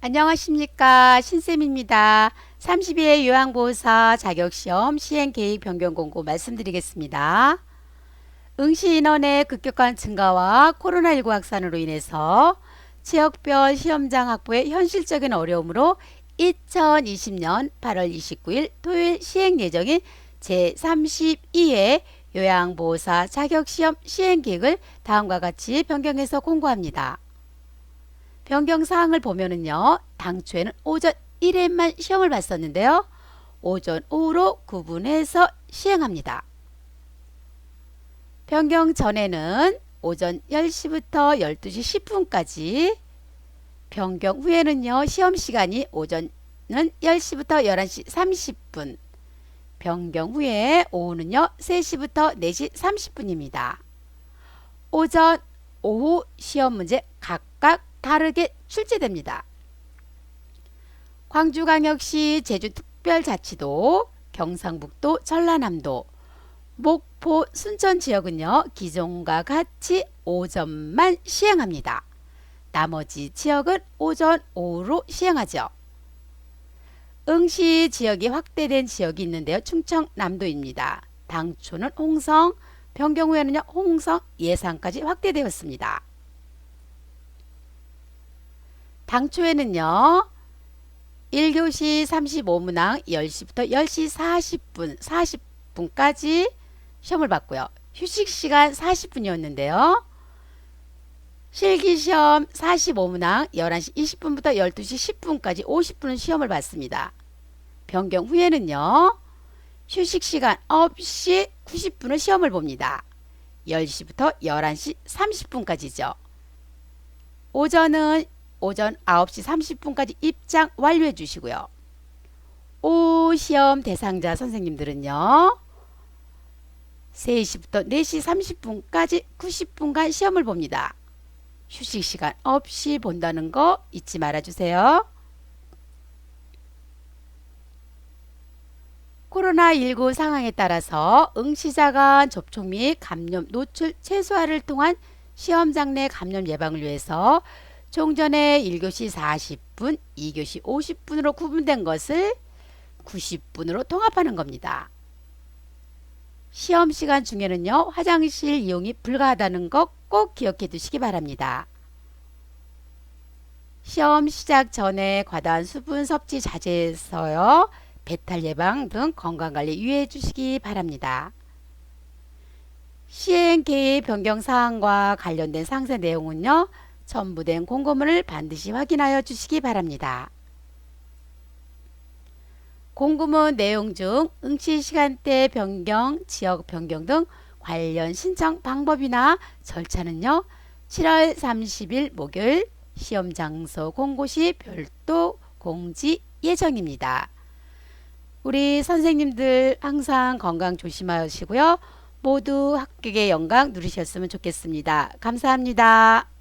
안녕하십니까 신쌤입니다. 32회 요양보호사 자격시험 시행계획 변경 공고 말씀드리겠습니다. 응시 인원의 급격한 증가와 코로나19 확산으로 인해서 지역별 시험장 확보에 현실적인 어려움으로 2020년 8월 29일 토요일 시행 예정인 제32회 요양보호사 자격시험 시행계획을 다음과 같이 변경해서 공고합니다. 변경 사항을 보면은요. 당초에는 오전 1회만 시험을 봤었는데요. 오전 오후로 구분해서 시행합니다. 변경 전에는 오전 10시부터 12시 10분까지 변경 후에는요. 시험 시간이 오전은 10시부터 11시 30분 변경 후에 오후는요. 3시부터 4시 30분입니다. 오전, 오후 시험 문제 각각 다르게 출제됩니다. 광주광역시 제주특별자치도 경상북도 전라남도 목포 순천 지역은요 기존과 같이 오전만 시행합니다. 나머지 지역은 오전 오후로 시행하죠. 응시 지역이 확대된 지역이 있는데요. 충청남도입니다. 당초는 홍성, 변경 후에는요 홍성 예산까지 확대되었습니다. 당초에는요. 1교시 35문항 10시부터 10시 40분, 40분까지 시험을 봤고요. 휴식 시간 40분이었는데요. 실기시험 45문항 11시 20분부터 12시 10분까지 50분은 시험을 봤습니다. 변경 후에는요. 휴식 시간 없이 90분을 시험을 봅니다. 10시부터 11시 30분까지죠. 오전은 오전 9시 30분까지 입장 완료해 주시고요. 오 시험 대상자 선생님들은요. 3시부터 4시 30분까지 90분간 시험을 봅니다. 휴식 시간 없이 본다는 거 잊지 말아 주세요. 코로나19 상황에 따라서 응시자 간 접촉 및 감염 노출 최소화를 통한 시험장 내 감염 예방을 위해서 종전에 1교시 40분, 2교시 50분으로 구분된 것을 90분으로 통합하는 겁니다. 시험 시간 중에는요, 화장실 이용이 불가하다는 것 꼭 기억해 두시기 바랍니다. 시험 시작 전에 과다한 수분 섭취 자제해서요, 배탈 예방 등 건강관리 유의해 주시기 바랍니다. 시행 계획 변경 사항과 관련된 상세 내용은요, 첨부된 공고문을 반드시 확인하여 주시기 바랍니다. 공고문 내용 중 응시 시간대 변경, 지역 변경 등 관련 신청 방법이나 절차는요. 7월 30일 목요일 시험 장소 공고 시 별도 공지 예정입니다. 우리 선생님들 항상 건강 조심하시고요. 모두 합격의 영광 누리셨으면 좋겠습니다. 감사합니다.